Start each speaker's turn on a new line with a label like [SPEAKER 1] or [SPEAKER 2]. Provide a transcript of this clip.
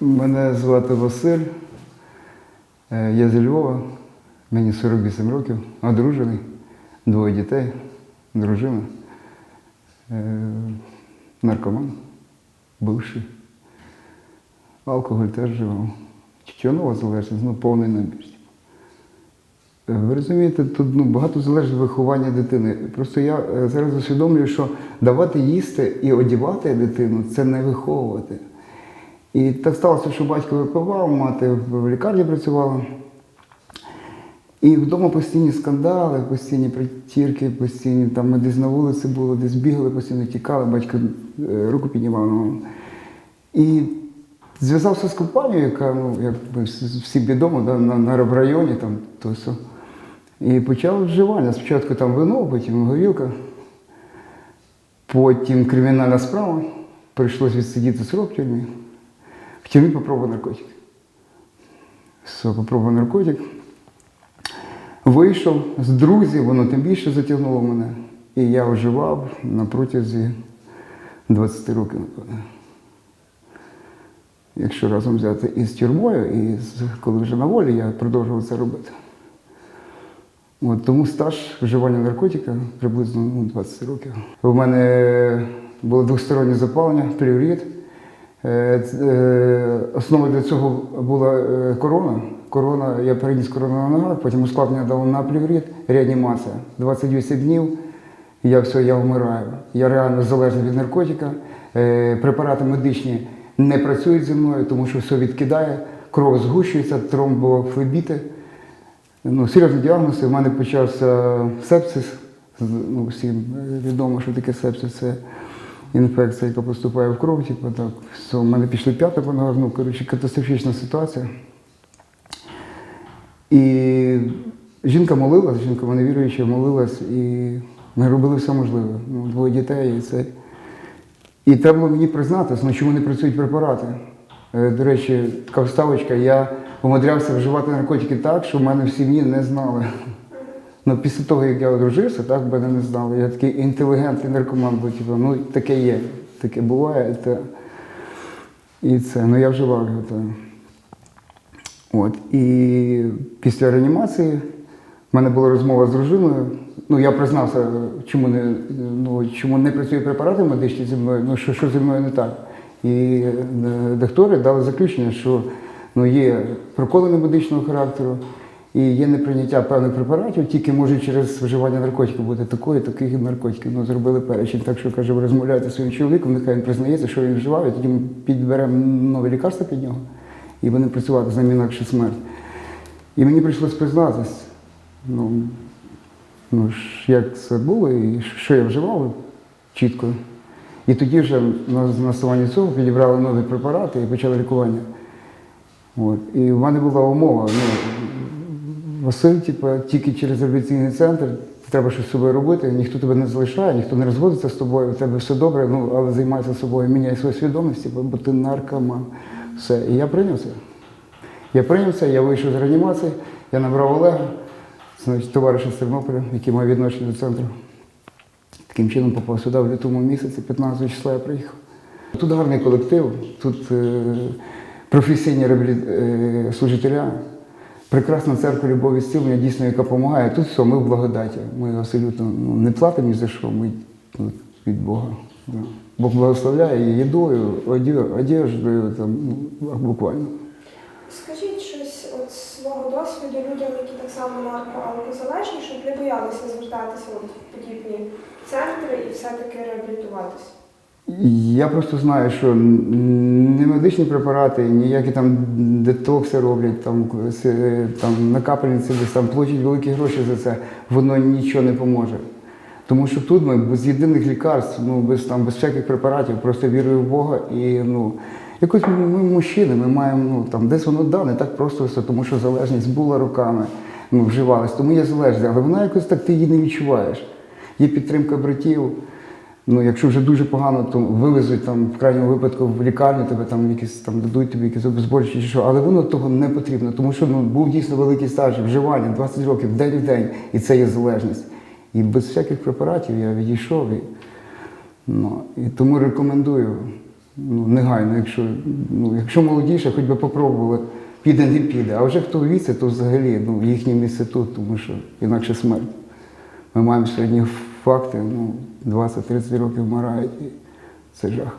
[SPEAKER 1] Мене звати Василь, е, я зі Львова, мені 48 років, одружений, двоє дітей, дружина, е, наркоман, бивший. Алкоголь теж живав. Тютюнова залежність, ну повний набір. Е, Ви розумієте, тут ну, багато залежить від виховання дитини. Просто я зараз усвідомлюю, що давати їсти і одівати дитину це не виховувати. І так сталося, що батько випивав, мати в лікарні працювала. І вдома постійні скандали, постійні притірки, постійні там ми десь на вулиці були, десь бігали, постійно тікали, батько е, руку піднімав маму. І зв'язався з компанією, яка, ну, як всім відомо, да, на, на районі там то все. І почав вживання. Спочатку там вино, потім горілка, потім кримінальна справа. Прийшлось відсидіти срок тюрмі. В тюрмі попробував наркотик. Все, попробував наркотик. Вийшов з друзів, воно тим більше затягнуло мене. І я вживав на протязі 20 років. Якщо разом взяти і з тюрмою, і з, коли вже на волі, я продовжував це робити. От, тому стаж вживання наркотика приблизно ну, 20 років. У мене було двостороннє запалення, плюрит. Е, е, Основою для цього була е, корона. Корона, я переніс корону на ногах, потім ускладнення дало на плюрит, реанімація. 28 днів, я все, я вмираю. Я реально залежний від наркотика. Препарати медичні не працюють зі мною, тому що все відкидає, кров згущується, тромбофлебіти. Ну, серйозні діагнози. У мене почався сепсис. Ну, всім відомо, що таке сепсис. Це інфекція, яка поступає в кров. Типу, так. Все, у мене пішли п'яти по ну, коротше, катастрофічна ситуація. І жінка молилась, жінка в мене віруюча, молилась, і ми робили все можливе. Ну, двоє дітей і це. І треба було мені признатися, ну, чому не працюють препарати. Е, До речі, така вставочка, я умудрявся вживати наркотики так, що в мене в сім'ї не знали. Ну, після того, як я одружився, так мене не знали. Я такий інтелігентний наркоман був, типу, ну таке є, таке буває. Та... І це, ну я вживав його. Та... От. І після реанімації в мене була розмова з дружиною. Ну, я признався, чому не, ну, чому не працюють препарати медичні зі мною, ну що, що зі мною не так. І е, доктори дали заключення, що ну, є проколи медичного характеру і є неприйняття певних препаратів, тільки може через вживання наркотиків бути такої, таких наркотиків. Ну, зробили перечень. Так що каже, ви розмовляєте зі своїм чоловіком, нехай він признається, що він вживав, і тоді ми підберемо нові лікарства під нього і вони працювати з інакше смерть. І мені прийшлось признатись, ну, ну як це було і що я вживав чітко. І тоді вже на основанні цього підібрали нові препарати і почали лікування. От. І в мене була умова. Ну, Василь, типу, тільки через реабілітаційний центр треба щось з собою робити, ніхто тебе не залишає, ніхто не розводиться з тобою, у тебе все добре, ну, але займайся собою, міняй свою свідомість, типу, бо ти наркоман. Все. І я прийняв це. Я прийняв це, я вийшов з реанімації, я набрав Олега, значить, товариша з Тернополя, який має відношення до центру. Таким чином попав сюди в лютому місяці, 15 числа я приїхав. Тут гарний колектив, тут е, професійні реабілі- е, служителя, прекрасна церква любові зцілення, дійсно, яка допомагає. Тут все, ми в благодаті. Ми абсолютно ну, не платимо ні за що, ми ну, від Бога. Да. Бог благословляє і їдою, одеждою, там, ну, буквально.
[SPEAKER 2] Скажіть щось от свого досвіду людям, які так само наркоалкозалежні, щоб не боялися звертатися в подібні центри і все-таки реабілітуватися.
[SPEAKER 1] Я просто знаю, що не медичні препарати, ніякі там детокси роблять, там, там на капельниці десь там платять великі гроші за це, воно нічого не поможе. Тому що тут ми без єдиних лікарств, ну, без, там, без всяких препаратів, просто вірую в Бога і ну, якось ми, ми мужчини, ми маємо, ну, там, десь воно да, не так просто все, тому що залежність була роками, ну, вживалась, тому є залежність, але вона якось так ти її не відчуваєш. Є підтримка братів. Ну, якщо вже дуже погано, то вивезуть там в крайньому випадку в лікарню, тебе там якісь там дадуть тобі якісь обезболюючі чи що, але воно того не потрібно, тому що ну, був дійсно великий стаж вживання, 20 років, день в день, і це є залежність. І без всяких препаратів я відійшов. І, ну, і тому рекомендую ну, негайно, якщо, ну, якщо молодіше, хоч би попробували, піде, не піде. А вже хто в віці, то взагалі ну, їхнє місце тут, тому що інакше смерть. Ми маємо сьогодні факти, ну, 20-30 років вмирають, і це жах.